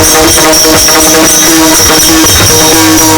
Thank you.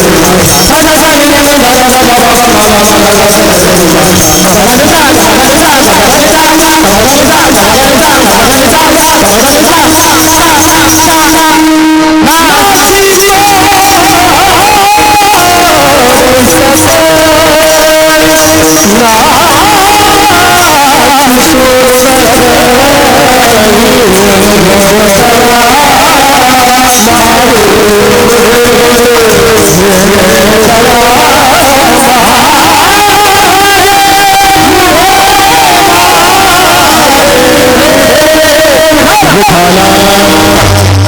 Oh, Gracias.